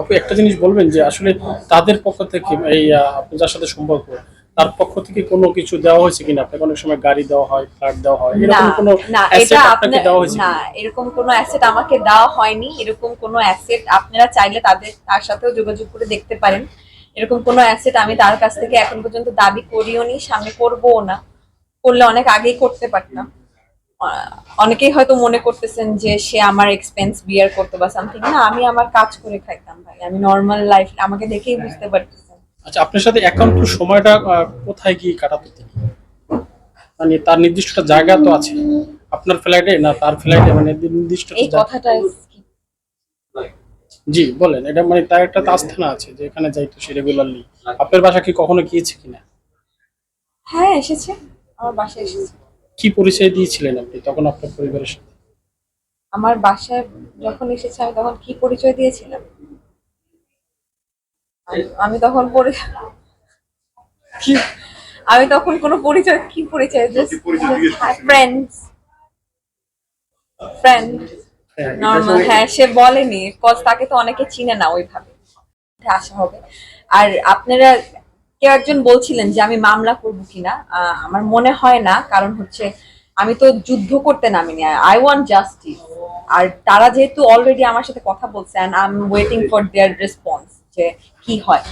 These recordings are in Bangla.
আপু একটা জিনিস বলবেন যে আসলে তাদের পক্ষ থেকে এই আহ, আপনার যার সাথে সম্পর্ক তার পক্ষ থেকে কোনো কিছু দেওয়া হয়েছে কিনা? আপনাকে অনেক সময় গাড়ি দেওয়া হয় ফ্ল্যাট দেওয়া হয় এরকম কোনো না আপনাকে দেওয়া হয়েছে না এরকম কোনো অ্যাসেট আমাকে দেওয়া হয়নি এরকম কোনো অ্যাসেট আপনারা চাইলে তাদের তার সাথেও যোগাযোগ করে দেখতে পারেন। এরকম কোনো অ্যাসেট আমি তার কাছ থেকে এখন পর্যন্ত দাবি করিও নি সামনে করব না। করলে অনেক আগেই করতে পারতাম। অনেকেই হয়তো মনে করতেছেন যে সে আমার এক্সপেন্স বিয়ার করতে বা সামথিং না আমি আমার কাজ করে খাইতাম ভাই। আমি নর্মাল লাইফ আমাকে দেখেই বুঝতে পারতেছেন। আচ্ছা আপনার সাথে একান্ত সময়টা কোথায় গিয়ে কাটাতো তিনি? মানে তার নির্দিষ্ট জায়গা তো আছে। আপনার ফ্ল্যাটে না তার ফ্ল্যাটে মানে নির্দিষ্ট এই কথাটা জি বলেন। এটা মানে তার একটা আস্থানা আছে যে এখানে যাইতো সে রেগুলারলি আপনার বাসা কি কখনো গিয়েছে কিনা? হ্যাঁ এসেছে। আমার বাসায় এসেছে। কি পরিচয় দিয়েছিলেন আপনি তখন আপনার পরিবারের সাথে? আমার বাসায় যখন এসেছে আমি তখন কি পরিচয় দিয়েছিলাম? আমি- তখন পরি কি? আমি তখন কোনো পরিচয় কি পরিচয়? ফ্রেন্ডস ফ্রেন্ড নর্মাল হ্যাঁ সে বলেনি কজ তাকে তো অনেকে চিনে না ওইভাবে। আশা হবে। আর আপনারা কেউ একজন বলছিলেন যে আমি মামলা করব কিনা। আমার মনে হয় না কারণ হচ্ছে আমি তো যুদ্ধ করতে নামিনি। আই ওয়ান্ট জাস্টিস আর তারা যেহেতু অলরেডি আমার সাথে কথা বলছে and I am waiting for their response যে কি হয়।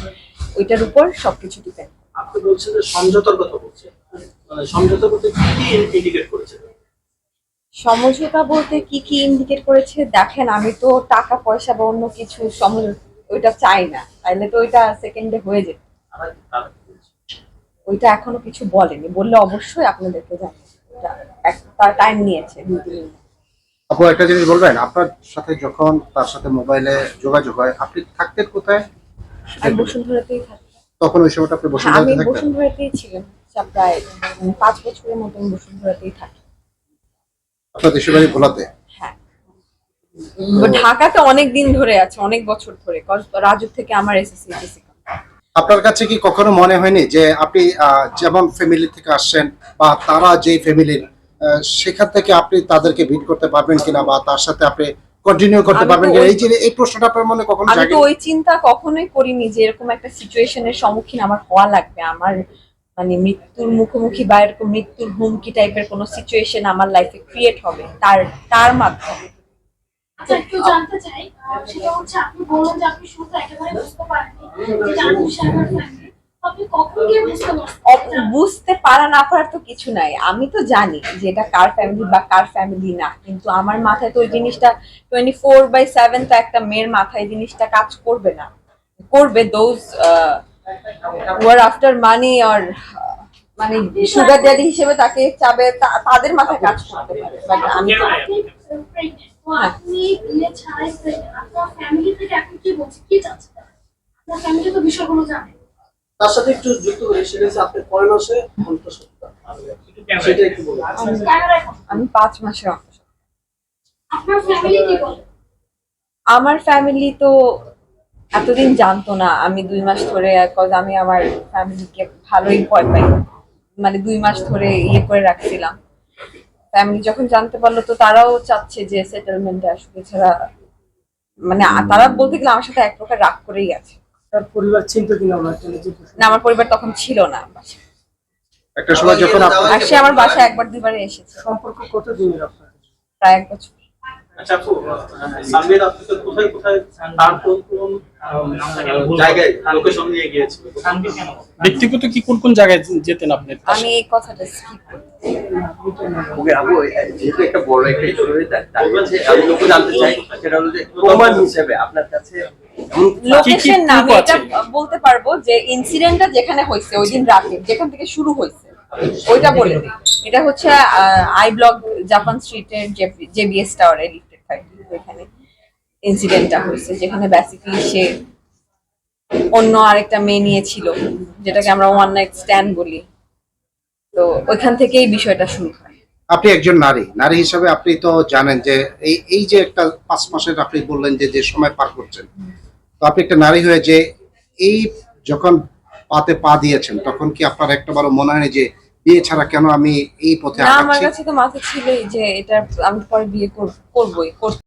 ওইটার উপর সবকিছু ডিপেন্ড আপনি বলছেন যে সমঝোতার কথা বলছেন। মানে সমঝোতা বলতে কি কি ইন্ডিকেট করেছে? সমঝোতা বলতে কি কি ইন্ডিকেট করেছে? দেখেন আমি তো টাকা পয়সা বা অন্য কিছু সমঝোতা ওইটা চাই না। তাইলে তো ওইটা সেকেন্ডে হয়ে যেত? ওইটা এখনও কিছু বলেনি। বললে অবশ্যই আপনাদেরকে জানাব। তার টাইম নিয়েছে দুই তিন আপু একটা জিনিস বলবেন? আপনার সাথে যখন তার সাথে মোবাইলে যোগাযোগ হয় আপনি থাকতেন কোথায়? আমি বসুন্ধরাতেই থাকি তখন ওই সময়টা আপনি হ্যাঁ, আমি বসুন্ধরাতে থাকতেন? বসুন্ধরাতেই ছিলাম। আচ্ছা, প্রায় পাঁচ বছরের মতন বসুন্ধরাতেই থাকি। আপনার দেশের বাড়ি ভোলাতে? হ্যাঁ। ঢাকাতে অনেক দিন ধরে আছে অনেক বছর ধরে। কজ রাজু থেকে আমার এসএসসি আপনার কাছে কি কখনো মনে হয়নি যে আপনি যেমন ফ্যামিলি থেকে আসছেন বা তারা যেই ফ্যামিলির সেখান থেকে আপনি তাদেরকে ভিট করতে পারবেন কিনা বা তার সাথে আপনি কন্টিনিউ করতে পারবেন কিনা? এই যে এই প্রশ্নটা আপনার মনে কখনো আমি জাগে তো ওই চিন্তা কখনোই করিনি যে এরকম একটা সিচুয়েশনের সম্মুখীন আমার হওয়া লাগবে। আমার মানে মৃত্যুর মুখোমুখি বা এরকম মৃত্যুর হুমকি টাইপের কোনো সিচুয়েশন আমার লাইফে ক্রিয়েট হবে। তার তার মাধ্যমে। আচ্ছা একটু জানতে চাই সেটা হচ্ছে আপনি বললেন যে আপনি একেবারে বুঝতে পারেননি যে সাহেবের ফ্যামিলি বুঝতে পারা না পারার তো কিছু নাই। আমি তো জানি যে এটা কার ফ্যামিলি বা কার ফ্যামিলি না। কিন্তু আমার মাথায় তো ওই জিনিসটা টোয়েন্টি ফোর বাই সেভেন তো একটা মেয়ের মাথায় জিনিসটা কাজ করবে না। করবে দোজ ওয়ার আফটার মানি আর মানে সুগার ড্যাডি হিসেবে তাকে চাবে তাদের মাথায় কাজ করতে পারে। বাট আমি আপনি pregnant, তো আপনি বিয়ে ছাড়াই আপনার ফ্যামিলি থেকে এখন কি বলছে? কি চাচ্ছে? আপনার ফ্যামিলি তো বিষয়গুলো জানে। তার সাথে একটু যুক্ত করে সেটা হচ্ছে আপনি কয় মাসে অন্তঃসত্ত্বা। সেটা একটু বলুন। আমি পাঁচ মাসের অন্তঃসত্ত্বা। আপনার ফ্যামিলি কি বলে। আমার ফ্যামিলি তো এতদিন জানতো না। আমি দুই মাস ধরে কজ আমি আমার ফ্যামিলিকে ভালোই ভয় পাই। মানে দুই মাস ধরে ইয়ে করে রাখছিলাম। ফ্যামিলি যখন জানতে পারল তো তারাও চাচ্ছে যে সেটেলমেন্টে আসবে এছাড়া মানে তারা বলতে গেলে আমার সাথে এক প্রকার রাগ করেই আছে। তার পরিবার চিন্তা কিনা ওনার জন্য না আমার পরিবার তখন ছিল না। একটা সময় যখন আসে সে আমার বাসায় একবার দুবার এসেছে। সম্পর্ক কত দিনের আপনার? প্রায় এক বছর। আচ্ছা আপু সামনের আপনাকে কোথায় কোথায় তার কোন কোন জায়গায় লোকেশন নিয়ে গিয়েছিল? ব্যক্তিগত কি কোন কোন জায়গায় যেতেন আপনি? আমি এই কথাটা স্কিপ ওকে আপু যেহেতু একটা বড় একটা ইস্যু তার কাছে আমি লোক জানতে চাই সেটা হলো যে প্রমাণ হিসেবে আপনার কাছে এমন কিছু আছে? লোকেশন না আমি এটা বলতে পারব যে ইনসিডেন্টটা যেখানে হয়েছে ওই দিন রাতে যেখান থেকে শুরু হয়েছে ওইটা বলে দিই। এটা হচ্ছে আই ব্লক জাপান স্ট্রিটের জেবিএস টাওয়ারে লিফটেড থার্টি ওইখানে ইনসিডেন্টটা হয়েছে যেখানে বেসিক্যালি সে অন্য আরেকটা মেয়ে নিয়েছিল যেটাকে আমরা ওয়ান নাইট স্ট্যান্ড বলি। তো ওইখান থেকেই বিষয়টা শুরু হয়। আপনি একজন নারী নারী হিসাবে আপনি তো জানেন যে এই এই যে একটা পাঁচ মাসের আপনি বললেন যে যে সময় পার করছেন তো আপনি একটা নারী হয়ে যে এই যখন পাতে পা দিয়েছেন তখন কি আপনার একটা বড় মনে হয় যে বিয়ে ছাড়া কেন আমি এই পথে আমার কাছে তো মাথা ছিলই যে এটা আমি পরে বিয়ে করব- করবোই